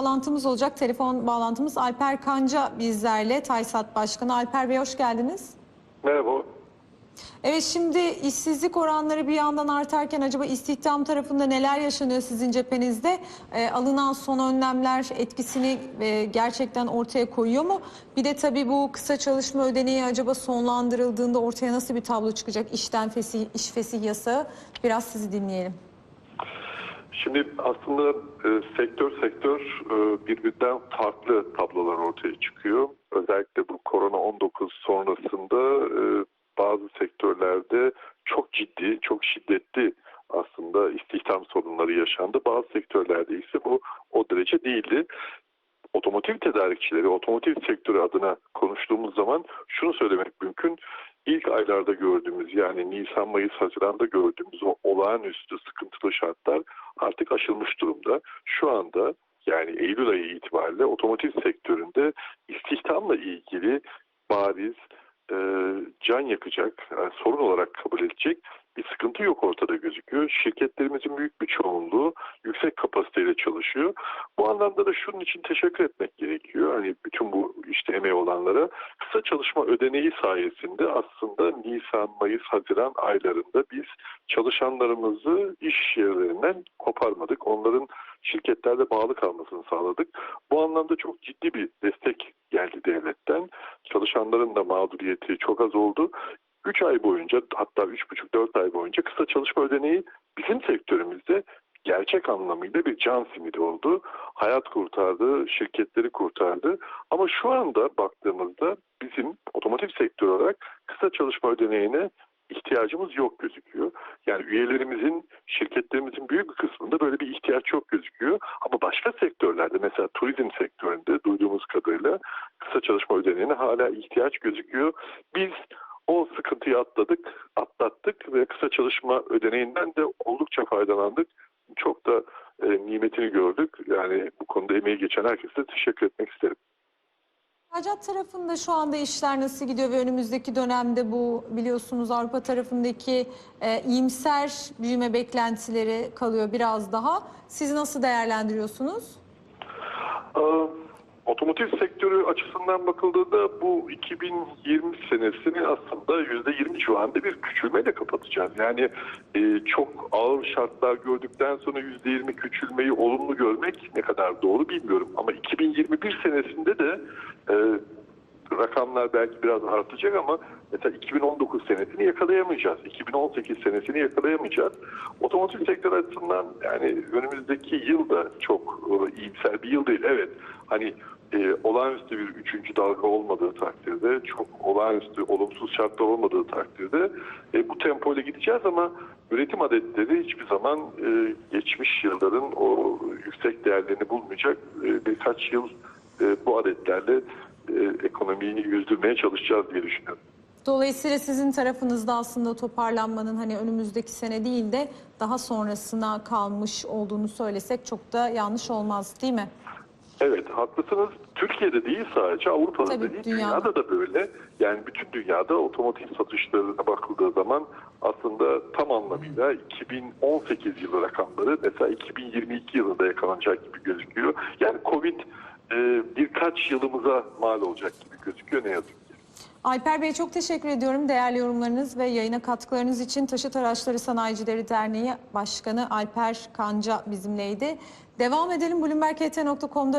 bağlantımız olacak. Telefon bağlantımız Alper Kanca bizlerle. Taysat Başkanı Alper Bey hoş geldiniz. Merhaba. Evet şimdi işsizlik oranları bir yandan artarken acaba istihdam tarafında neler yaşanıyor sizin cephenizde? Ee, alınan son önlemler etkisini e, gerçekten ortaya koyuyor mu? Bir de tabii bu kısa çalışma ödeneği acaba sonlandırıldığında ortaya nasıl bir tablo çıkacak? İşten fesih, iş fesih yasağı. Biraz sizi dinleyelim. Şimdi aslında e, sektör sektör e, birbirinden farklı tablolar ortaya çıkıyor. Özellikle bu korona 19 sonrasında e, bazı sektörlerde çok ciddi, çok şiddetli aslında istihdam sorunları yaşandı. Bazı sektörlerde ise bu o derece değildi. Otomotiv tedarikçileri, otomotiv sektörü adına konuştuğumuz zaman şunu söylemek mümkün. İlk aylarda gördüğümüz yani Nisan, Mayıs, Haziran'da gördüğümüz o olağanüstü sıkıntılı şartlar artık aşılmış durumda. Şu anda yani Eylül ayı itibariyle otomotiv sektöründe istihdamla ilgili bariz, e, can yakacak, yani sorun olarak kabul edecek bir sıkıntı yok ortada gözüküyor. Şirketlerimizin büyük bir çoğunluğu yüksek kapasiteyle çalışıyor. Bu anlamda da şunun için teşekkür etmek gerekiyor. Hani bütün bu işte emeği olanlara kısa çalışma ödeneği sayesinde aslında Nisan, Mayıs, Haziran aylarında biz çalışanlarımızı iş yerlerinden koparmadık. Onların şirketlerde bağlı kalmasını sağladık. Bu anlamda çok ciddi bir destek geldi devletten. Çalışanların da mağduriyeti çok az oldu. 3 ay boyunca hatta 3,5-4 ay boyunca kısa çalışma ödeneği bizim sektörümüzde gerçek anlamıyla bir can simidi oldu. Hayat kurtardı, şirketleri kurtardı. Ama şu anda baktığımızda bizim otomotiv sektörü olarak kısa çalışma ödeneğine ihtiyacımız yok gözüküyor. Yani üyelerimizin, şirketlerimizin büyük bir kısmında böyle bir ihtiyaç yok gözüküyor. Ama başka sektörlerde mesela turizm sektöründe duyduğumuz kadarıyla kısa çalışma ödeneğine hala ihtiyaç gözüküyor. Biz o sıkıntıyı atladık, atlattık ve kısa çalışma ödeneğinden de oldukça faydalandık. Çok da e, nimetini gördük. Yani bu konuda emeği geçen herkese teşekkür etmek isterim. İhracat tarafında şu anda işler nasıl gidiyor ve önümüzdeki dönemde bu biliyorsunuz Avrupa tarafındaki e, iyimser büyüme beklentileri kalıyor biraz daha. Siz nasıl değerlendiriyorsunuz? Otomotiv sektörü açısından bakıldığında bu 2020 senesini aslında %20 civarında bir küçülmeyle kapatacağız. Yani e, çok ağır şartlar gördükten sonra %20 küçülmeyi olumlu görmek ne kadar doğru bilmiyorum. Ama 2021 senesinde de e, rakamlar belki biraz artacak ama mesela 2019 senesini yakalayamayacağız. 2018 senesini yakalayamayacağız. Otomotiv sektörü açısından yani önümüzdeki yıl da çok e, iyimser bir yıl değil. Evet hani e, olağanüstü bir üçüncü dalga olmadığı takdirde, çok olağanüstü olumsuz şartlar olmadığı takdirde e, bu tempoyla gideceğiz ama üretim adetleri hiçbir zaman e, geçmiş yılların o yüksek değerlerini bulmayacak. E, birkaç yıl e, bu adetlerle e, ekonomiyi yüzdürmeye çalışacağız diye düşünüyorum. Dolayısıyla sizin tarafınızda aslında toparlanmanın hani önümüzdeki sene değil de daha sonrasına kalmış olduğunu söylesek çok da yanlış olmaz değil mi? Evet haklısınız. Türkiye'de değil sadece Avrupa'da Tabii, da değil dünyada. dünyada da böyle. Yani bütün dünyada otomotiv satışlarına bakıldığı zaman aslında tam anlamıyla 2018 yılı rakamları mesela 2022 yılında yakalanacak gibi gözüküyor. Yani Covid e, birkaç yılımıza mal olacak gibi gözüküyor ne yazık ki. Alper Bey çok teşekkür ediyorum değerli yorumlarınız ve yayına katkılarınız için. Taşıt Araçları Sanayicileri Derneği Başkanı Alper Kanca bizimleydi. Devam edelim. Bloomberg.ht.com'da öne